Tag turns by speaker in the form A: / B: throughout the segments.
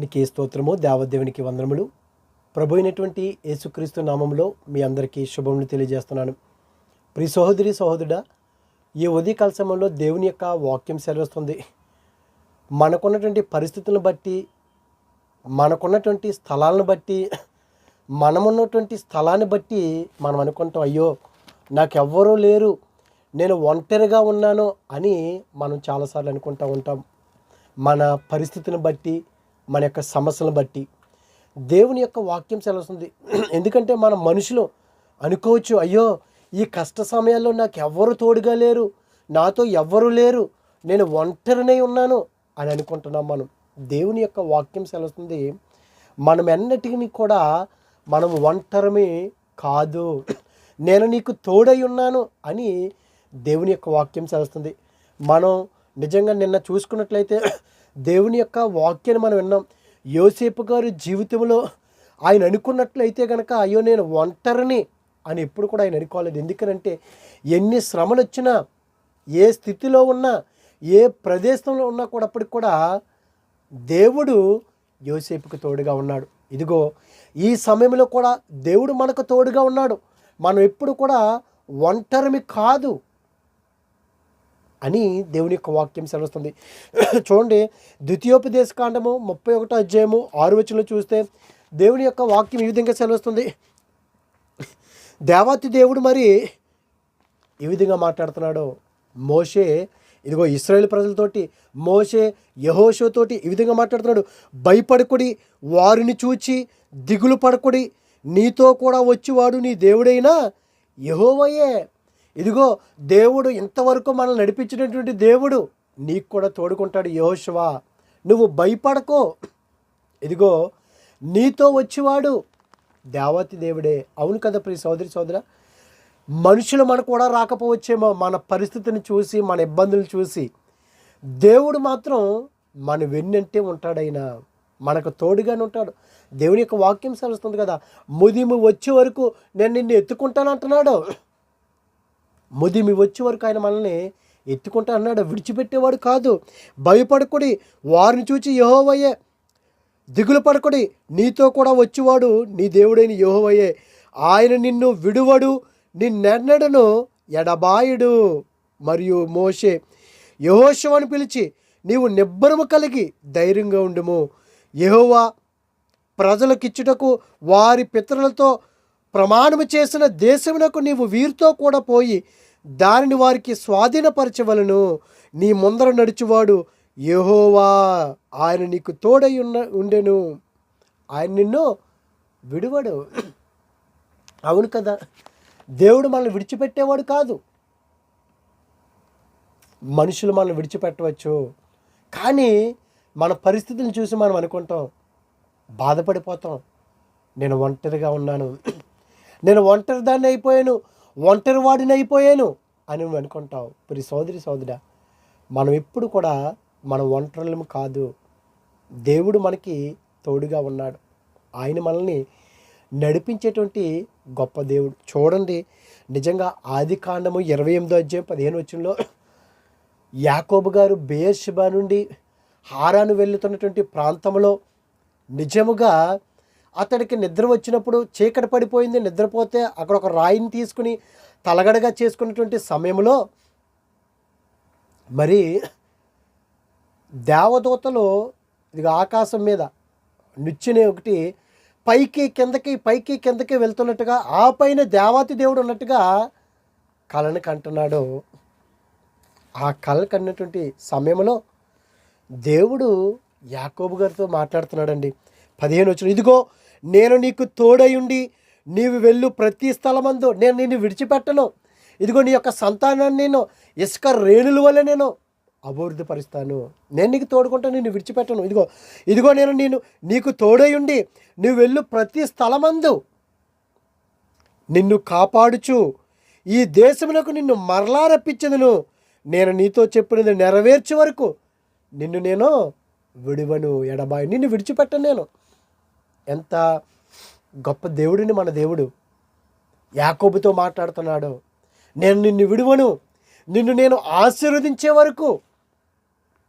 A: నీకే స్తోత్రము దేవదేవునికి వందనములు. ప్రభు అయినటువంటి యేసుక్రీస్తు నామంలో మీ అందరికీ శుభములు తెలియజేస్తున్నాను. ప్రి సహోదరి సహోదరుడా ఈ ఉదయకాల సమయంలో దేవుని యొక్క వాక్యం సెలవుస్తుంది. మనకున్నటువంటి పరిస్థితులను బట్టి మనకున్నటువంటి స్థలాలను బట్టి మనమున్నటువంటి స్థలాన్ని బట్టి మనం అనుకుంటాం అయ్యో నాకెవ్వరూ లేరు నేను ఒంటరిగా ఉన్నాను అని మనం చాలాసార్లు అనుకుంటూ ఉంటాం. మన పరిస్థితిని బట్టి మన యొక్క సమస్యలను బట్టి. దేవుని యొక్క వాక్యం సెలవుస్తుంది. ఎందుకంటే మన మనుషులు అనుకోవచ్చు అయ్యో ఈ కష్ట సమయాల్లో నాకు ఎవ్వరు తోడుగా లేరు నాతో ఎవ్వరు లేరు నేను ఒంటరినై ఉన్నాను అని అనుకుంటున్నాం మనం. దేవుని యొక్క వాక్యం సెలవుతుంది మనం ఎన్నటికీ కూడా మనం ఒంటరిమే కాదు నేను నీకు తోడై ఉన్నాను అని దేవుని యొక్క వాక్యం సెలవుస్తుంది. మనం నిజంగా నిన్న చూసుకున్నట్లయితే దేవుని యొక్క వాక్యాన్ని మనం విన్నాం. యోసేపు గారి జీవితంలో ఆయన అనుకున్నట్లయితే కనుక అయ్యో నేను ఒంటరిని అని ఎప్పుడు కూడా ఆయన అనుకోలేదు. ఎందుకనంటే ఎన్ని శ్రమలు వచ్చినా ఏ స్థితిలో ఉన్నా ఏ ప్రదేశంలో ఉన్నా కూడా అప్పటికి కూడా దేవుడు యోసేపుకు తోడుగా ఉన్నాడు. ఇదిగో ఈ సమయంలో కూడా దేవుడు మనకు తోడుగా ఉన్నాడు. మనం ఎప్పుడు కూడా ఒంటరిమి కాదు. అని దేవుని యొక్క వాక్యం సెలవుస్తుంది. చూడండి ద్వితీయోపదేశ కాండము ముప్పై ఒకటో అధ్యాయము ఆరు వచనంలో చూస్తే దేవుని యొక్క వాక్యం ఈ విధంగా సెలవుస్తుంది. దేవాతి దేవుడు మరి ఈ విధంగా మాట్లాడుతున్నాడు. మోషే ఇదిగో ఇస్రాయేల్ ప్రజలతోటి మోషే యహోషోతోటి ఈ విధంగా మాట్లాడుతున్నాడు. భయపడకుడి వారిని చూచి దిగులు పడకుడి నీతో కూడా వచ్చేవాడు నీ దేవుడైనా యహోవయే. ఇదిగో దేవుడు ఇంతవరకు మనల్ని నడిపించినటువంటి దేవుడు నీకు కూడా తోడుకుంటాడు యహోశవా నువ్వు భయపడకో. ఇదిగో నీతో వచ్చేవాడు దేవతి దేవుడే. అవును కదా ప్రియ సోదరి సోదర? మనుషులు మనకు కూడా రాకపోవచ్చేమో మన పరిస్థితిని చూసి మన ఇబ్బందులు చూసి. దేవుడు మాత్రం మన వెన్నంటే ఉంటాడైనా మనకు తోడుగానే ఉంటాడు. దేవుని యొక్క వాక్యం సెలవుస్తుంది కదా ముదిము వచ్చే వరకు నేను నిన్ను ఎత్తుకుంటాను అంటున్నాడు ముదిమి వచ్చే వరకు ఆయన మనల్ని ఎత్తుకుంటా అన్నాడు. విడిచిపెట్టేవాడు కాదు. భయపడకుడి. వారిని చూచి యహోవయ్యే దిగులు పడకుడి. నీతో కూడా వచ్చేవాడు నీ దేవుడైన యహోవయ్యే ఆయన నిన్ను విడువడు. నిన్నెన్నడను ఎడబాయుడు. మరియు మోషే యహోశవని పిలిచి నీవు నిబ్బరము కలిగి ధైర్యంగా ఉండుము. యహోవా ప్రజలకిచ్చుటకు వారి పితరులతో ప్రమాణము చేసిన దేశమునకు నీవు వీరితో కూడా పోయి దానిని వారికి స్వాధీనపరచవలను. నీ ముందర నడుచువాడు యహోవా. ఆయన నీకు తోడై ఉన్న ఉండెను. ఆయన నిన్ను విడువడు. అవును కదా? దేవుడు మనల్ని విడిచిపెట్టేవాడు కాదు. మనుషులు మనల్ని విడిచిపెట్టవచ్చు. కానీ మన పరిస్థితులను చూసి మనం అనుకుంటాం బాధపడిపోతాం. నేను ఒంటరిగా ఉన్నాను. నేను ఒంటరి దాన్ని అయిపోయాను ఒంటరి వాడిని అయిపోయాను అని నువ్వు అనుకుంటావు. ప్రి సోదరి సోదరా మనం ఎప్పుడు కూడా మన ఒంటరులము కాదు. దేవుడు మనకి తోడుగా ఉన్నాడు. ఆయన మనల్ని నడిపించేటువంటి గొప్ప దేవుడు. చూడండి నిజంగా ఆది కాండము ఇరవై ఎనిమిదో అధ్యాయం పదిహేను వచ్చంలో యాకోబు గారు బేర్షిబా నుండి హారాను వెళ్తున్నటువంటి ప్రాంతంలో నిజముగా అతడికి నిద్ర వచ్చినప్పుడు చీకటి పడిపోయింది నిద్రపోతే అక్కడ ఒక రాయిని తీసుకుని తలగడగా చేసుకున్నటువంటి సమయంలో మరి దేవదూతలు ఇది ఆకాశం మీద నిచ్చెన ఒకటి పైకి కిందకి పైకి కిందకి వెళ్తున్నట్టుగా ఆ పైన దేవాతి దేవుడు ఉన్నట్టుగా కళని కంటున్నాడు. ఆ కళ కన్నటువంటి సమయంలో దేవుడు యాకోబు గారితో మాట్లాడుతున్నాడండి. పదిహేను వచ్చిన ఇదిగో నేను నీకు తోడయుండి నీవు వెళ్ళు ప్రతి స్థలమందు. నేను నిన్ను విడిచిపెట్టను. ఇదిగో నీ యొక్క సంతానాన్ని నేను ఇసుక రేణుల వల్ల నేను అభివృద్ధిపరుస్తాను. నేను నీకు తోడుకుంటా నిన్ను విడిచిపెట్టను. ఇదిగో ఇదిగో నేను నేను నీకు తోడయుండి నువ్వు వెళ్ళు ప్రతి స్థలమందు. నిన్ను కాపాడుచు. ఈ దేశమునకు నిన్ను మరలా రప్పించదును నేను నీతో చెప్పినది నెరవేర్చే వరకు నిన్ను నేను విడువను. ఎడబాయి నిన్ను విడిచిపెట్టను నేను. ఎంత గొప్ప దేవుడిని మన దేవుడు యాకోబుతో మాట్లాడుతున్నాడు. నేను నిన్ను విడువను. నిన్ను నేను ఆశీర్వదించే వరకు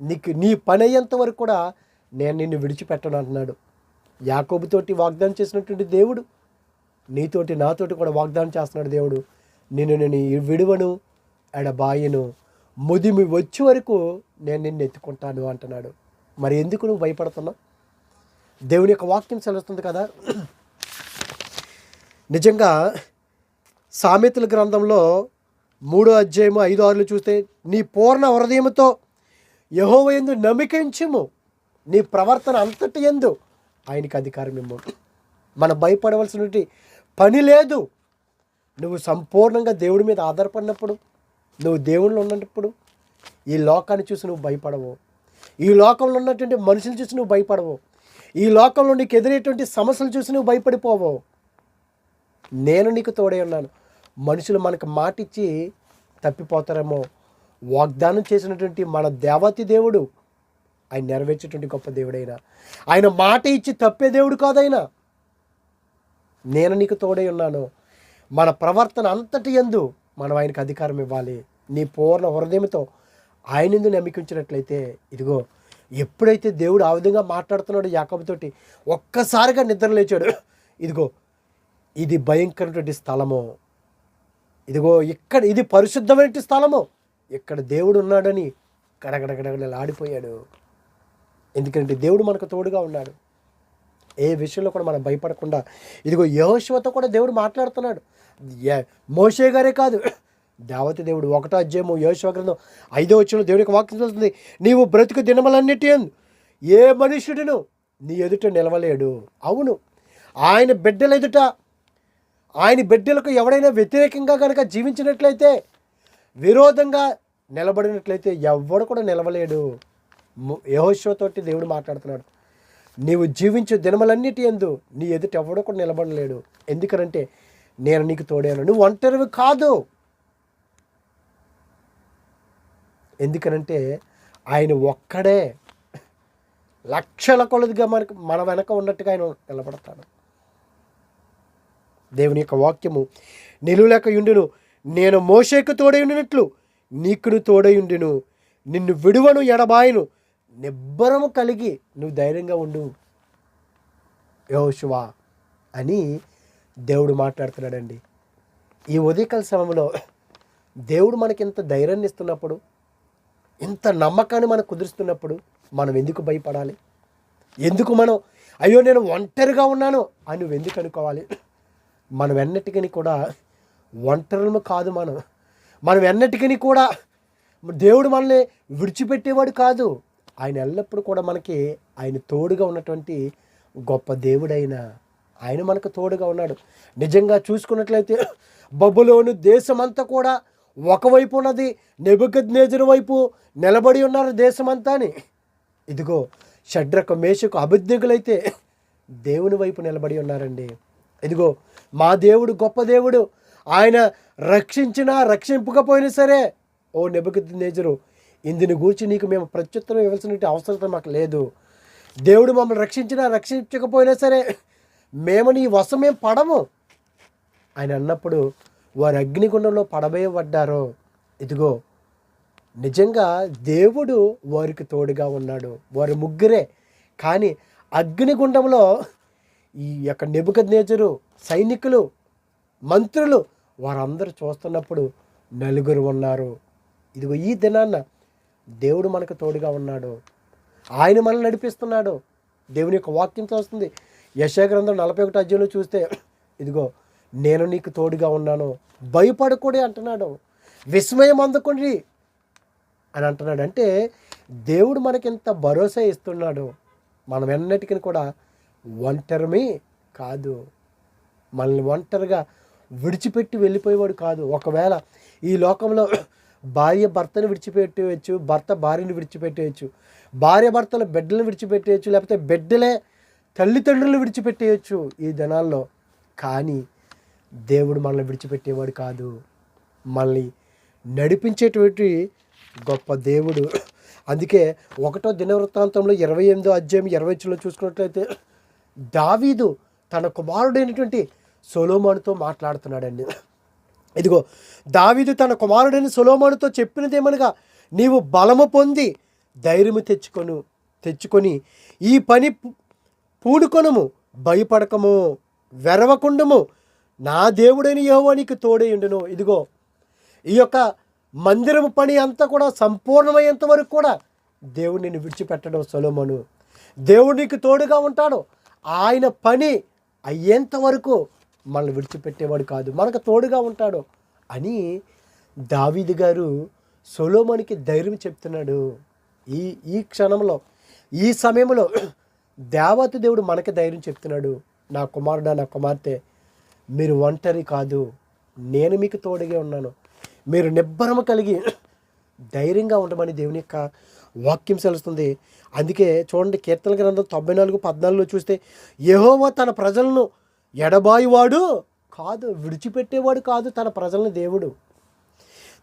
A: నీకు నీ పని అయ్యేంత వరకు కూడా నేను నిన్ను విడిచిపెట్టను అంటున్నాడు. యాకోబుతోటి వాగ్దానం చేసినటువంటి దేవుడు నీతోటి నాతోటి కూడా వాగ్దానం చేస్తున్నాడు దేవుడు. నిన్ను నేను విడువను ఎడబాయను. ముదిమి వచ్చే వరకు నేను నిన్ను ఎత్తుకుంటాను అంటున్నాడు. మరి ఎందుకు నువ్వు భయపడుతున్నావు? దేవుని యొక్క వాక్యం సెలవుతుంది కదా. నిజంగా సామెతల గ్రంథంలో మూడో అధ్యాయము ఐదు ఆరులు చూస్తే నీ పూర్ణ హృదయముతో యహోవ ఎందు నమికించము నీ ప్రవర్తన అంతటి ఎందు ఆయనకి అధికారం ఇమ్ము. మనం భయపడవలసినటువంటి పని లేదు. నువ్వు సంపూర్ణంగా దేవుడి మీద ఆధారపడినప్పుడు నువ్వు దేవుళ్ళు ఉన్నప్పుడు ఈ లోకాన్ని చూసి నువ్వు భయపడవు. ఈ లోకంలో ఉన్నటువంటి మనుషులు చూసి నువ్వు భయపడవు. ఈ లోకంలో నీకు ఎదురేటువంటి సమస్యలు చూసి నువ్వు భయపడిపోవు. నేను నీకు తోడే ఉన్నాను. మనుషులు మనకు మాటిచ్చి తప్పిపోతారేమో. వాగ్దానం చేసినటువంటి మన దేవతి దేవుడు ఆయన నెరవేర్చేటువంటి గొప్ప దేవుడైనా. ఆయన మాట ఇచ్చి తప్పే దేవుడు కాదైనా. నేను నీకు తోడై ఉన్నాను. మన ప్రవర్తన అంతటి ఎందు మనం ఆయనకు అధికారం ఇవ్వాలి. నీ పూర్ణ హృదయంతో ఆయన ఎందు నమ్మికించినట్లయితే ఇదిగో ఎప్పుడైతే దేవుడు ఆ విధంగా మాట్లాడుతున్నాడు యాకబుతోటి ఒక్కసారిగా నిద్ర లేచాడు. ఇదిగో ఇది భయంకరమైనటువంటి స్థలము. ఇదిగో ఇక్కడ ఇది పరిశుద్ధమైన స్థలము. ఇక్కడ దేవుడు ఉన్నాడని గడగడగడగడ ఆడిపోయాడు. ఎందుకంటే దేవుడు మనకు తోడుగా ఉన్నాడు. ఏ విషయంలో కూడా మనం భయపడకుండా ఇదిగో యహోశివతో కూడా దేవుడు మాట్లాడుతున్నాడు. యా- మోషే గారే కాదు. దేవతి దేవుడు ఒకటో అధ్యాయము యోశివ గ్రంథం ఐదో వచ్చిన దేవుడికి వాక్యం చూస్తుంది. నీవు బ్రతుకు దినములన్నిటి యందు ఏ మనుష్యుడును నీ ఎదుట నిలవలేడు. అవును. ఆయన బిడ్డల ఎదుట ఆయన బిడ్డలకు ఎవడైనా వ్యతిరేకంగా కనుక జీవించినట్లయితే విరోధంగా నిలబడినట్లయితే ఎవడు కూడా నిలవలేడు. యహోశివతోటి దేవుడు మాట్లాడుతున్నాడు. నీవు జీవించే దినములన్నిటి ఎందు నీ ఎదుట ఎవడో కూడా నిలబడలేడు. ఎందుకనంటే నేను నీకు తోడాను నువ్వు ఒంటరివి కాదు. ఎందుకనంటే ఆయన ఒక్కడే లక్షల కొలదిగా మనకు మన వెనక ఉన్నట్టుగా ఆయన నిలబడతాడు. దేవుని యొక్క వాక్యము నిలువలేక యుండును నేను మోషేకు తోడై ఉండినట్లు నీకును తోడై ఉండును. నిన్ను విడువను ఎడబాయను. నిబ్బరము కలిగి నువ్వు ధైర్యంగా ఉండు. యోశువా అని దేవుడు మాట్లాడుతున్నాడండి. ఈ ఉదయకాల సమయంలో దేవుడు మనకి ఇంత ధైర్యాన్ని ఇస్తున్నప్పుడు ఇంత నమ్మకాన్ని మనకు కుదురుస్తున్నప్పుడు మనం ఎందుకు భయపడాలి? ఎందుకు మనం అయ్యో నేను ఒంటరిగా ఉన్నాను అని ఎందుకు అనుకోవాలి? మనం ఎన్నటికని కూడా ఒంటరిము కాదు మనం. మనం ఎన్నటికని కూడా దేవుడు మనల్ని విడిచిపెట్టేవాడు కాదు. ఆయన ఎల్లప్పుడూ కూడా మనకి ఆయన తోడుగా ఉన్నటువంటి గొప్ప దేవుడైన ఆయన మనకు తోడుగా ఉన్నాడు. నిజంగా చూసుకున్నట్లయితే బబులోను దేశమంతా కూడా ఒకవైపు ఉన్నది నెబుకద్నేజరు వైపు నిలబడి ఉన్నారు దేశమంతా అని ఇదిగో షడ్రక మేషకు అభిజ్ఞకులైతే దేవుని వైపు నిలబడి ఉన్నారండి. ఇదిగో మా దేవుడు గొప్ప దేవుడు. ఆయన రక్షించినా రక్షింపకపోయినా సరే ఓ నెబుకద్నేజరు ఇందుని గూర్చి నీకు మేము ప్రత్యుత్తరం ఇవ్వాల్సిన అవసరం మాకు లేదు. దేవుడు మమ్మల్ని రక్షించినా రక్షించకపోయినా సరే మేము నీ వశమేం పడము. ఆయన అన్నప్పుడు వారు అగ్నిగుండంలో పడవేయబడ్డారో. ఇదిగో నిజంగా దేవుడు వారికి తోడుగా ఉన్నాడు. వారి ముగ్గురే. కానీ అగ్నిగుండంలో ఈ యొక్క నెబుకద్నేజరు సైనికులు మంత్రులు వారందరూ చూస్తున్నప్పుడు నలుగురు ఉన్నారు. ఇదిగో ఈ దినాన్న దేవుడు మనకు తోడుగా ఉన్నాడు. ఆయన మనల్ని నడిపిస్తున్నాడు. దేవుని యొక్క వాక్యం చూస్తుంది. యశాగ్రంథం నలభై ఒకటి అధ్యాయంలో చూస్తే ఇదిగో నేను నీకు తోడుగా ఉన్నాను. భయపడకూడే అంటున్నాడు. విస్మయం అందుకోండి అని అంటున్నాడు. అంటే దేవుడు మనకి ఇంత భరోసా ఇస్తున్నాడు. మనం ఎన్నటికీ కూడా ఒంటరిమే కాదు. మనల్ని ఒంటరిగా విడిచిపెట్టి వెళ్ళిపోయేవాడు కాదు. ఒకవేళ ఈ లోకంలో భార్య భర్తను విడిచిపెట్టేయచ్చు భర్త భార్యను విడిచిపెట్టేయచ్చు భార్య భర్తలు బిడ్డలను విడిచిపెట్టేయచ్చు లేకపోతే బిడ్డలే తల్లిదండ్రులు విడిచిపెట్టేయచ్చు ఈ దినాల్లో కానీ దేవుడు మనల్ని విడిచిపెట్టేవాడు కాదు. మనల్ని నడిపించేటువంటి గొప్ప దేవుడు. అందుకే ఒకటో దినవృత్తాంతంలో ఇరవై ఎనిమిదో అధ్యాయం ఇరవై వచ్చులో చూసుకున్నట్లయితే దావీదు తన కుమారుడైనటువంటి సొలోమానుతో మాట్లాడుతున్నాడండి. ఇదిగో దావీదు తన కుమారుడైన సొలోమానుతో చెప్పినదేమనగా నీవు బలము పొంది ధైర్యము తెచ్చుకొను తెచ్చుకొని ఈ పని పూడుకొనము భయపడకము వెరవకుండము నా దేవుడైన యహోవానికి తోడే ఉండును. ఇదిగో ఈ యొక్క మందిరము పని అంతా కూడా సంపూర్ణమయ్యేంత వరకు కూడా దేవుడు నిన్ను విడిచిపెట్టడం సొలొమోను. దేవుడు నీకు తోడుగా ఉంటాడు. ఆయన పని అయ్యేంత వరకు మనల్ని విడిచిపెట్టేవాడు కాదు. మనకు తోడుగా ఉంటాడు అని దావీది గారు సొలోమోనికి ధైర్యం చెప్తున్నాడు. ఈ ఈ క్షణంలో ఈ సమయంలో దేవత దేవుడు మనకి ధైర్యం చెప్తున్నాడు. నా కుమారుడా నా కుమార్తె మీరు ఒంటరి కాదు. నేను మీకు తోడుగా ఉన్నాను. మీరు నిబ్బరము కలిగి ధైర్యంగా ఉండమని దేవుని యొక్క వాక్యం సెలుస్తుంది. అందుకే చూడండి కీర్తన గ్రంథం తొంభై నాలుగు పద్నాలుగులో చూస్తే యెహోవా తన ప్రజలను ఎడబాయివాడు కాదు విడిచిపెట్టేవాడు కాదు తన ప్రజలను దేవుడు.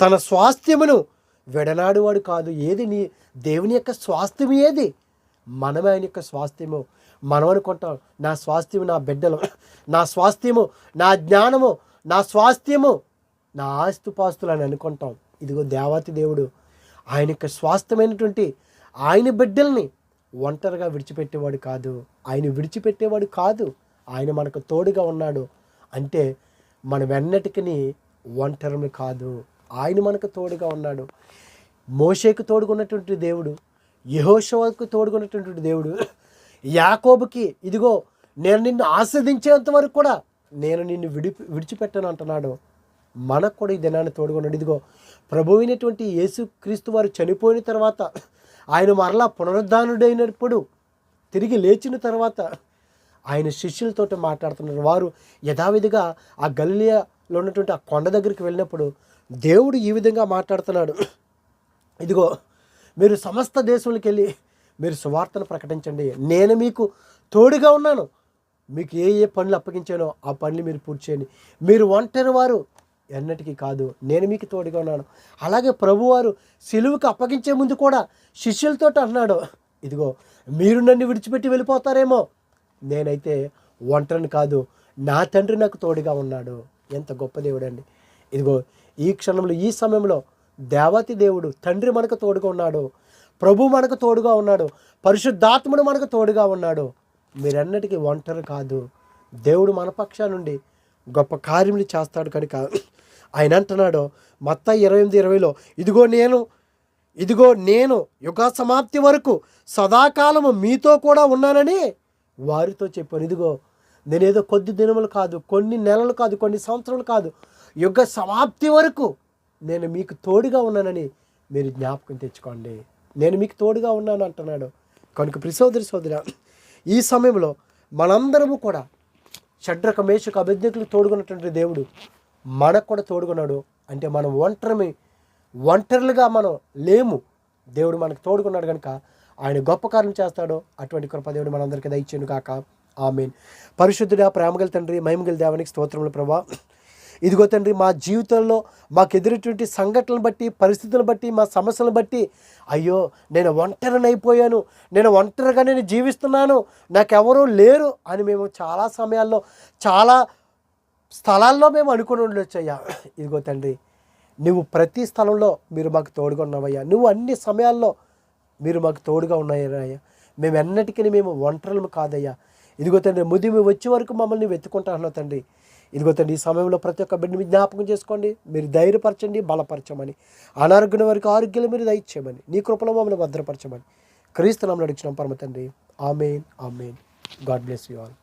A: తన స్వాస్థ్యమును విడనాడువాడు కాదు. ఏది నీ దేవుని యొక్క స్వాస్థ్యం ఏది? మనమే ఆయన యొక్క స్వాస్థ్యము. మనం అనుకుంటాం నా స్వాస్థ్యము నా బిడ్డలు. నా స్వాస్థ్యము నా జ్ఞానము నా స్వాస్థ్యము. నా ఆస్తుపాస్తులు అని అనుకుంటాం. ఇదిగో దేవాతి దేవుడు ఆయన యొక్క స్వాస్థ్యమైనటువంటి ఆయన బిడ్డల్ని ఒంటరిగా విడిచిపెట్టేవాడు కాదు. ఆయన విడిచిపెట్టేవాడు కాదు. ఆయన మనకు తోడుగా ఉన్నాడు. అంటే మనం ఎన్నటికీ ఒంటరిని కాదు. ఆయన మనకు తోడుగా ఉన్నాడు. మోషేకు తోడుకున్నటువంటి దేవుడు యహోషవకు తోడుకున్నటువంటి దేవుడు యాకోబుకి ఇదిగో నేను నిన్ను ఆస్వాదించేంత వరకు కూడా నేను నిన్ను విడి విడిచిపెట్టను అంటున్నాడు. మనకు కూడా ఈ దినాన్ని తోడుకున్నాడు ఇదిగో ప్రభు అయినటువంటి యేసుక్రీస్తు వారు చనిపోయిన తర్వాత ఆయన మరలా పునరుద్ధానుడైనప్పుడు తిరిగి లేచిన తర్వాత ఆయన శిష్యులతో మాట్లాడుతున్నారు. వారు యథావిధిగా ఆ గల్లియాలో ఉన్నటువంటి ఆ కొండ దగ్గరికి వెళ్ళినప్పుడు దేవుడు ఈ విధంగా మాట్లాడుతున్నాడు. ఇదిగో మీరు సమస్త దేశంలోకి వెళ్ళి మీరు సువార్తను ప్రకటించండి. నేను మీకు తోడుగా ఉన్నాను. మీకు ఏ ఏ పనులు అప్పగించానో ఆ పనులు మీరు పూర్తి చేయండి. మీరు ఒంటరి వారు ఎన్నటికీ కాదు. నేను మీకు తోడుగా ఉన్నాను. అలాగే ప్రభువారు సిలువుకి అప్పగించే ముందు కూడా శిష్యులతో అన్నాడు ఇదిగో మీరు నన్ను విడిచిపెట్టి వెళ్ళిపోతారేమో. నేనైతే ఒంటరిని కాదు నా తండ్రి నాకు తోడుగా ఉన్నాడు. ఎంత గొప్ప దేవుడండి. ఇదిగో ఈ క్షణంలో ఈ సమయంలో దేవతి దేవుడు తండ్రి మనకు తోడుగా ఉన్నాడు. ప్రభు మనకు తోడుగా ఉన్నాడు. పరిశుద్ధాత్ముడు మనకు తోడుగా ఉన్నాడు. మీరన్నటికీ ఒంటరి కాదు. దేవుడు మన పక్షా నుండి గొప్ప కార్యములు చేస్తాడు కనుక ఆయన అంటున్నాడు మత్త ఇరవై ఎనిమిది ఇరవైలో ఇదిగో నేను ఇదిగో నేను యుగ సమాప్తి వరకు సదాకాలము మీతో కూడా ఉన్నానని వారితో చెప్పాను. ఇదిగో నేనేదో కొద్ది దినములు కాదు కొన్ని నెలలు కాదు కొన్ని సంవత్సరాలు కాదు యుగ సమాప్తి వరకు నేను మీకు తోడుగా ఉన్నానని మీరు జ్ఞాపకం తెచ్చుకోండి. నేను మీకు తోడుగా ఉన్నాను అంటున్నాడు. కనుక ప్రిసోదరి సోదర ఈ సమయంలో మనందరము కూడా షడ్రక మేషకు అభిజ్ఞకులు తోడుకున్నటువంటి దేవుడు మనకు కూడా తోడుకున్నాడు అంటే మనం ఒంటరిమి ఒంటరిలుగా మనం లేము. దేవుడు మనకు తోడుకున్నాడు కనుక ఆయన గొప్ప కార్యం చేస్తాడో. అటువంటి కృప దేవుడు మనందరికీ దయచేను కాక ఆమెన్. పరిశుద్ధుడా ప్రేమగల తండ్రి మహిమగల దేవానికి స్తోత్రములు ప్రభా. ఇదిగో తండ్రి మా జీవితంలో మాకు ఎదురటువంటి సంఘటనలు బట్టి పరిస్థితులను బట్టి మా సమస్యలను బట్టి అయ్యో నేను ఒంటరిని అయిపోయాను నేను ఒంటరిగా నేను జీవిస్తున్నాను. నాకెవరూ లేరు అని మేము చాలా సమయాల్లో చాలా స్థలాల్లో మేము అనుకుని ఉండొచ్చు అయ్యా. ఇదిగో తండ్రి నువ్వు ప్రతి స్థలంలో మీరు మాకు తోడుగా ఉన్నావయ్యా. నువ్వు అన్ని సమయాల్లో మీరు మాకు తోడుగా ఉన్నాయ్యా మేము ఎన్నటికీ మేము ఒంటరులము కాదయ్యా. ఇదిగో తండ్రి ముదిమి వచ్చే వరకు మమ్మల్ని వెతుకుంటాను తండ్రి. ఇదిగో తండ్రి ఈ సమయంలో ప్రతి ఒక్క బిడ్డని మీ జ్ఞాపకం చేసుకోండి. మీరు ధైర్యపరచండి బలపరచమని. అనారోగ్యం వారికి ఆరోగ్యం మీరు దయచేయమని. నీ కృపలో మమ్మల్ని భద్రపరచమని. క్రీస్తునామని అడిగిన పరమ తండ్రి. Amen amen. God bless you all.